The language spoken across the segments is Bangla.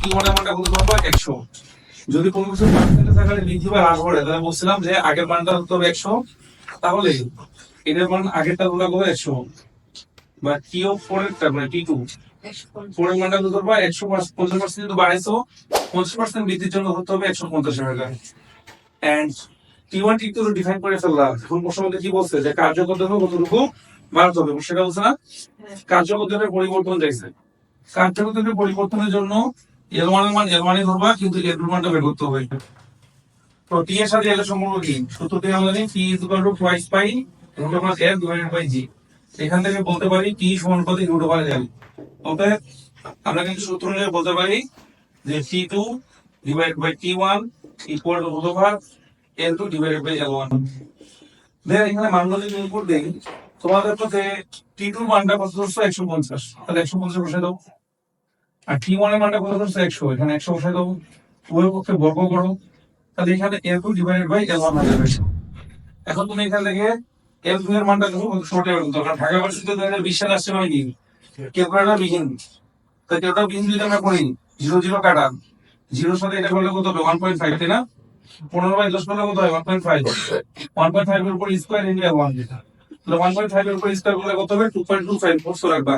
কি মনে কত একশো। যদি কোনো কিছু পার্সেন্টেজ আকারে বৃদ্ধি বা হ্রাস ঘটে তাহলে বলছিলাম যে আগের মানটা হতে একশো তাহলে এটার মান আগেরটা করব একশো। বা টি ও মানে টি টু ফোর এর মানটা কত পাবো একশো পঞ্চাশ পার্সেন্ট যদি বাড়াইছো পঞ্চাশ পার্সেন্ট বৃদ্ধির জন্য হতে হবে একশো পঞ্চাশ টাকা and T one T two define করে ফেললাম। এখন মধ্যে কি বলছে? যে কার্যকর কতটুকু? বাড়াতে হবে সেটা বলছে না। কার্যকর দৈর্ঘ্যের পরিবর্তন চাইছে। দৈর্ঘ্যের পরিবর্তনের জন্য এল মান ধরবা, কিন্তু মানটা বের করতে হবে। তো টি এর সাথে এল সম্পর্ক কি সূত্রটি আমরা জানি T is equal to twice pi root L divided by G এখান থেকে বলতে পারি টি সমান কত রুট এল অতএব আমরা কিন্তু সূত্র বলতে পারি যে T two divide by T one equal to root L two divided by L one then এখানে মানগুলো ইনপুট দেই, তোমাদের তো যে টি টুর মানটা কত একশো পঞ্চাশ। তাহলে একশো পঞ্চাশ বসে দাও। আর টি ওয়ানের মানটা কত ধরছো একশো। এখানে একশো বসে দাও। উভয় পক্ষে বর্গ করো। তাহলে এখানে L two divided by L one হয়ে এখন তুমি এখান থেকে এল টু এর মানটা দেখো শর্ট মতো। কারণ ঢাকা ভার্সিটিতে দুই হাজার বিশ সালে আসছে কি ক্যালকুলেটার বিহীন। তো ক্যালকুলেটার বিহীন যদি আমরা করি জিরো জিরো কাটা। জিরোর সাথে এটা করলে কত হবে? ওয়ান পয়েন্ট ফাইভ তাই না? পনেরো বাই দশ করলে কত হয়? One point five one point five এর উপর স্কোয়ার ইন্ডিয়া ওয়ান তাহলে ওয়ান পয়েন্ট ফাইভ এর উপর স্কোয়ার করলে কত হবে? টু পয়েন্ট টু ফাইভ মুখস্থ রাখবা?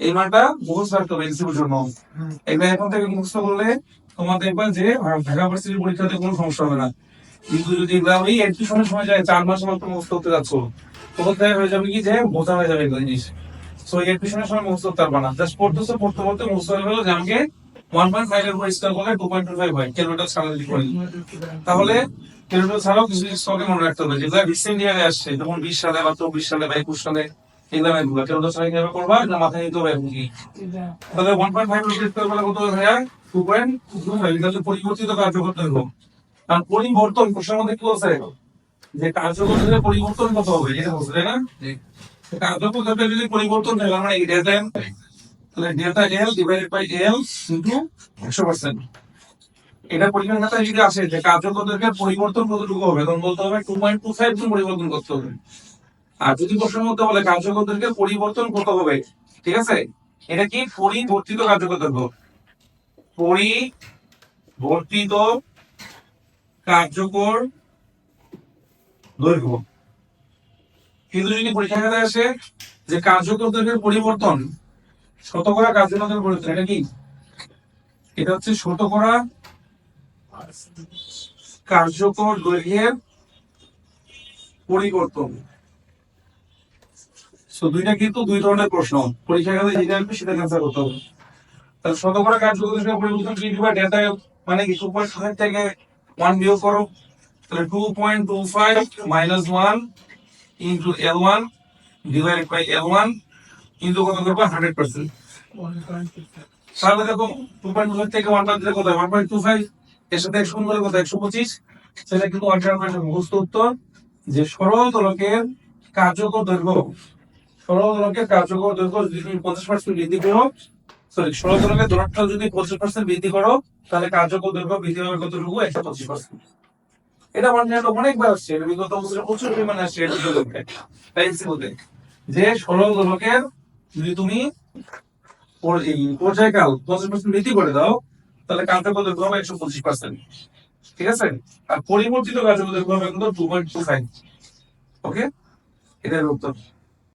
এই মানটা মুখস্থ রাখতে হবে এনসিপির জন্য এগুলো এখন থেকে মুখস্থ করলে তোমার দেখবা যে ঢাকা ভার্সিটির পরীক্ষাতে কোনো সমস্যা হবে না। কিন্তু যদি ওই এডমিশনের সময় যায়, চার মাস মাত্র মুখস্থ করতে যাচ্ছ, তখন দেখা হয়ে যাবে কি যে বোঝা হয়ে যাবে এগুলো জিনিস। সো এডমিশনের সময় মুখস্থ করতে পারবা না। জাস্ট পড়তেছো, পড়তে পড়তে মুখস্থ হয়ে গেলো যে আমাকে ওয়ান পয়েন্ট ফাইভ এর উপর করলে টু পয়েন্ট টু ফাইভ হয়। ক্যালকুলেটার ছাড়া যদি করি, তাহলে ক্যালকুলেটর ছাড়াও কিছু জিনিস তোমাকে মনে রাখতে হবে। যেগুলো রিসেন্ট ইয়ারে আসছে, যেমন বিশ সালে বা চব্বিশ সালে বা একুশ সালে এগুলো এগুলো ক্যালকুলেটর ছাড়া কীভাবে করবা? এটা মাথায় নিতে হবে কি? তাহলে ওয়ান পয়েন্ট ফাইভ স্কোয়ার করলে কত ভাইয়া টু পয়েন্ট টু ফাইভ এটা পরিবর্তিত কার্যকর দৈর্ঘ্য কারণ পরিবর্তন প্রশ্নের মধ্যে কি বলছে? যে কার্যকর দৈর্ঘ্যের পরিবর্তন কত হবে? এটা বলছে তাই না? কার্যকর দৈর্ঘ্যের যদি পরিবর্তন হয় মানে ডেল্টা এম তাহলে delta L divided by L into একশো পার্সেন্ট এটা খাতায় যদি আসে যে কার্যকর দৈর্ঘ্যের পরিবর্তন কতটুকু হবে তখন বলতে হবে টু পয়েন্ট টু ফাইভ পরিবর্তন করতে হবে। আর যদি প্রশ্নের মধ্যে বলে কার্যকর দৈর্ঘ্যের পরিবর্তন কত হবে, ঠিক আছে? এটা কি? পরিবর্তিত কার্যকর দৈর্ঘ্য পরিবর্তিত কার্যকর দৈর্ঘ্য। কিন্তু যদি পরীক্ষা খাতায় আসে যে কার্যকর দৈর্ঘ্যের পরিবর্তন শতকরা কার্যকর পরিবর্তন, এটা কি? এটা হচ্ছে শতকরা কার্যকর দৈর্ঘ্যের পরিবর্তন। So, দুইটা কিন্তু দুই ধরনের প্রশ্ন। পরীক্ষা খাতায় যেটা আসবে সেটা অ্যান্সার করতে হবে। তাহলে শতকরা কার্যকর পরিবর্তন কি দিবা ডেটা মানে কি টু পয়েন্ট ফাইভ থেকে ওয়ান বিয়োগ করো? তাহলে two point two five minus one into L one divided by L one into কত করবা? হান্ড্রেড পার্সেন্ট তাহলে দেখো টু পয়েন্ট টু ফাইভ থেকে ওয়ান পয়েন্ট কত ওয়ান পয়েন্ট টু ফাইভ এর সাথে একশো করলে কত একশো পঁচিশ। সেটা কিন্তু অল্টারনেটিভ মুখস্থ উত্তর যে সরল দোলকের কার্যকর দৈর্ঘ্য। দোলকের কার্যকর দৈর্ঘ্য তুমি পঞ্চাশ পার্সেন্ট বৃদ্ধি করো সরি দোলকের দূরত্ব যদি পঞ্চাশ পার্সেন্ট বৃদ্ধি করো, তাহলে কার্যকর দৈর্ঘ্য বৃদ্ধি হবে কতটুকু? একশো পঁচিশ পার্সেন্ট এটা আমার জানা অনেকবার আসছে বিগত বছরে প্রচুর পরিমাণে আসছে তাই যে সরল দোলকের যদি তুমি পর্যায়কাল পঞ্চাশ পার্সেন্ট বৃদ্ধি করে দাও, তাহলে কার্যকর দৈর্ঘ্য হবে একশো পঁচিশ পার্সেন্ট ঠিক আছে? আর পরিবর্তিত কার্যকর দৈর্ঘ্য হবে কিন্তু two point two five okay এটার উত্তর